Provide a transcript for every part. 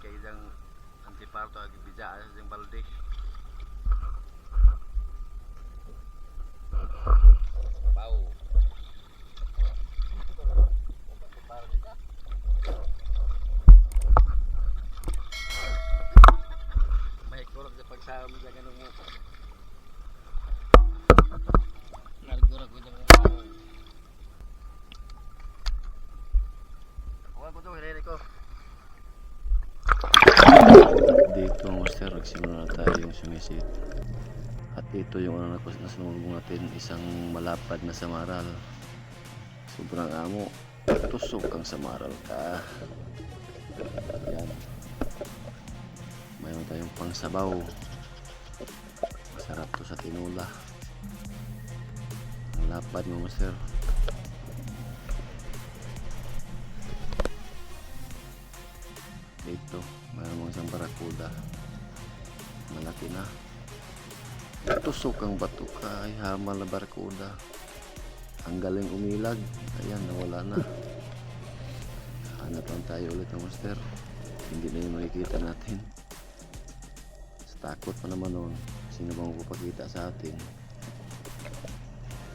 kay isang antiparto agi bija sa balde. Pau. May kurang sa pagsama sa ganun mo. Nargura ko dyan. Kuha ko to, hinahili ko. Master, nagsimula na tayo yung sumisit. At ito yung ano na nasunod natin, isang malapad na samaral. Sobrang amo. Tusok ang samaral ka. Yan. Mayroon tayong pangsabaw. Masarap to sa tinula. Ang lapad mo master. Dito, mayroon isang barakuda. Malaki na. Tusok ang bato kay hamal na barakuda. Ang galing umilag. Ayan, nawala na. Hanap lang tayo ulit ng master. Hindi na yung makikita natin. Sa takot pa naman nun. Sino bang magpapakita sa atin?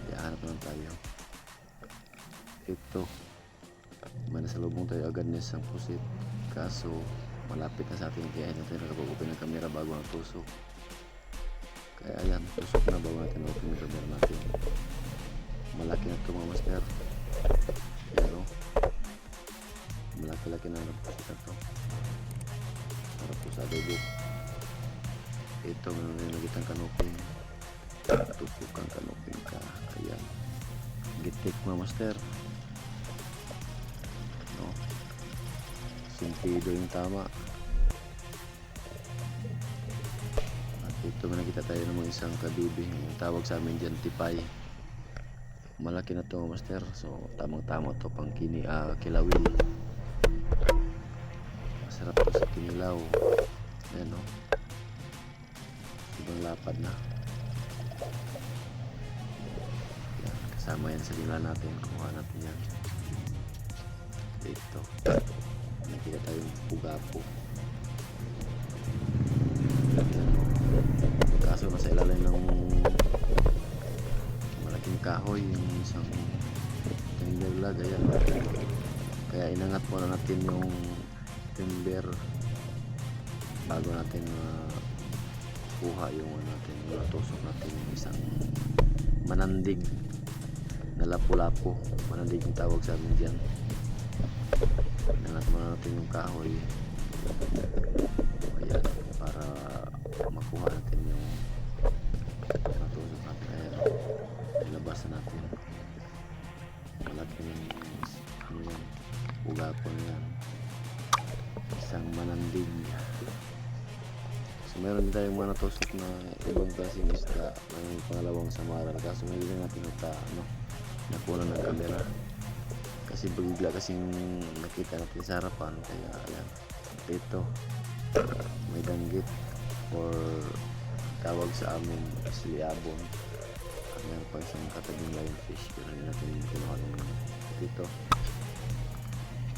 Kaya hanap lang tayo. Ito. May nasa lubong tayo agad na isang pusit. Kaso, malapit na sa atin kaya hindi tayo nakapag-open ng camera bago ang tusok. Kaya ayan, tusok na bago natin open yung camera natin. Malaki na ito mga master. Pero, malaki-laki na ang pusit na ito. Para po sa adobo. Ito, meron rin nagitang kanuping. Tusok ang kanuping ka. Ayan. Gitik mga master. Sumpido yung tama. At ito may nakita tayo ng isang kabibi. Yung tawag sa amin dyan, tipay. Malaki na to master. So tamang tama to pang kini, ah, kilawin. Masarap to sa kinilaw. Ayan no. Ibang lapad na. Yan, kasama yan sa nila natin. Kuha natin yan. Dito. Nakita tayong pugapo. Kaso nasa ilalim ng malaking kahoy yung isang timber lag. Ayan. Kaya inangat muna natin yung timber bago natin uh, kuha yung ano natin, yung natusok natin yung isang manandig na lapu-lapu. Manandig yung tawag sa amin dyan. Natin yung kahoy. Ayan, para makuha natin yung natusok natin. Ayan, ilabas na natin. Malaking ano yan, ugapon yan. Isang manandig. So meron tayong mga natusok na ibang klaseng isda. May pangalawang samaral. Kaso hindi na natin ita, ano, nakuha ng camera kasi bigla kasing nakita natin sa harapan kaya ayan dito may danggit or tawag sa amin siliabon at meron pa isang katabing lionfish pero hindi natin kinuha nung dito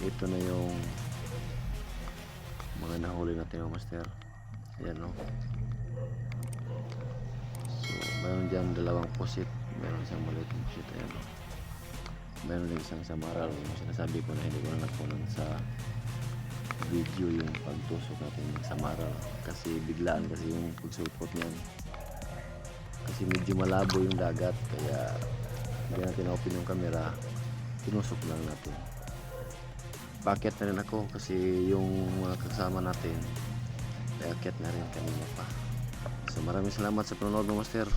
ito na yung mga nahuli natin mga master. Ayan no so mayroon dyan dalawang pusit. Meron isang maliit na pusit. Ayan no meron din isang samaral yung sinasabi ko na hindi ko na nakunan sa video yung pagtusok natin sa Maral kasi biglaan kasi yung pagsulpot niyan. Kasi medyo malabo yung dagat kaya hindi natin open yung camera. Tinusok lang natin. Paket na rin ako kasi yung mga kasama natin paket na rin kanina pa. So maraming salamat sa panonood mo master